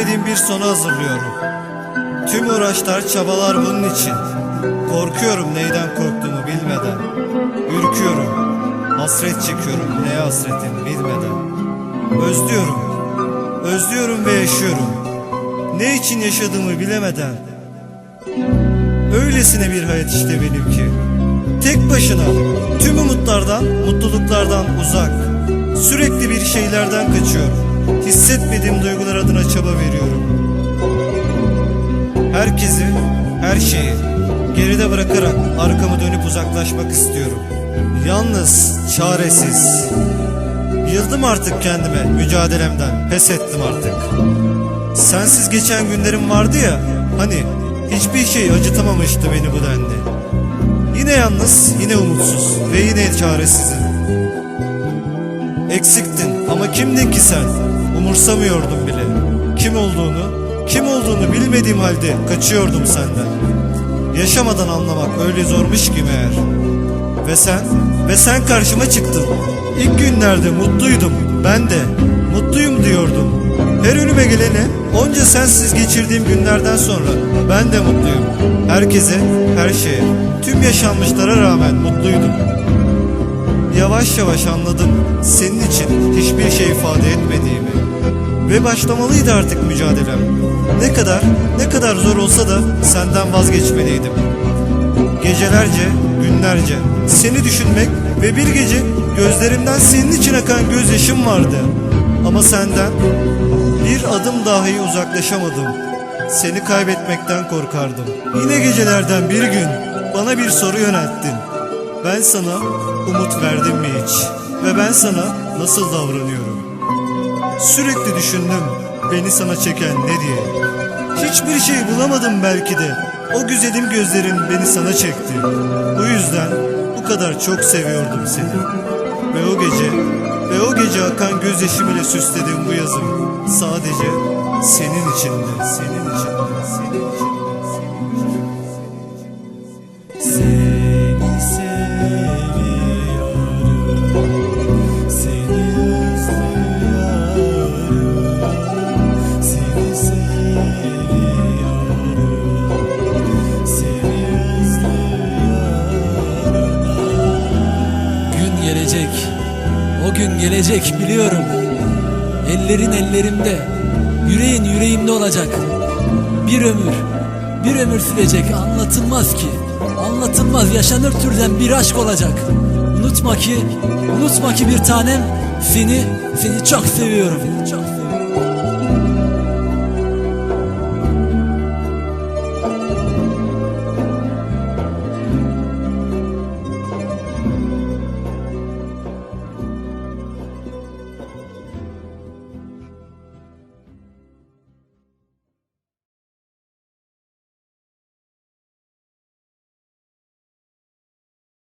bilmediğim bir sonu hazırlıyorum. Tüm uğraşlar, çabalar bunun için. Korkuyorum neyden korktuğumu bilmeden. Ürküyorum. Hasret çekiyorum neye hasretim bilmeden. Özlüyorum. Özlüyorum ve yaşıyorum. Ne için yaşadığımı bilemeden. Öylesine bir hayat işte benimki. Tek başına tüm umutlardan, mutluluklardan uzak. Sürekli bir şeylerden kaçıyorum. Hissetmediğim duygular adına çaba veriyorum. Herkesi, her şeyi geride bırakarak arkamı dönüp uzaklaşmak istiyorum. Yalnız, çaresiz. Yıldım artık kendime mücadelemden, pes ettim artık. Sensiz geçen günlerim vardı ya, hani hiçbir şey acıtamamıştı beni bu denli. Yine yalnız, yine umutsuz ve yine çaresizim. Eksiktin ama kimdin ki sen? Umursamıyordum bile. Kim olduğunu, kim olduğunu bilmediğim halde kaçıyordum senden. Yaşamadan anlamak öyle zormuş ki meğer. Ve sen, ve sen karşıma çıktın. İlk günlerde mutluydum, ben de. Mutluyum diyordum. Her önüme gelene, onca sensiz geçirdiğim günlerden sonra ben de mutluyum. Herkese, her şeye, tüm yaşanmışlara rağmen mutluydum. Yavaş yavaş anladım senin için hiçbir şey ifade etmediğimi. Ve başlamalıydı artık mücadelem. Ne kadar, ne kadar zor olsa da senden vazgeçmeliydim. Gecelerce, günlerce seni düşünmek ve bir gece gözlerimden senin için akan gözyaşım vardı. Ama senden bir adım dahi uzaklaşamadım. Seni kaybetmekten korkardım. Yine gecelerden bir gün bana bir soru yönelttin. Ben sana umut verdim mi hiç? Ve ben sana nasıl davranıyorum? Sürekli düşündüm beni sana çeken ne diye. Hiçbir şey bulamadım belki de. O güzelim gözlerin beni sana çekti. Bu yüzden bu kadar çok seviyordum seni. Ve o gece, ve o gece akan gözyaşım ile süslediğim bu yazım sadece senin içindi, senin içindi, senin içindi, gelecek biliyorum. Ellerin ellerimde, yüreğin yüreğimde olacak. Bir ömür, bir ömür sürecek anlatılmaz ki. Anlatılmaz yaşanır türden bir aşk olacak. Unutma ki, unutma ki bir tanem seni, seni çok seviyorum. Seni çok seviyorum.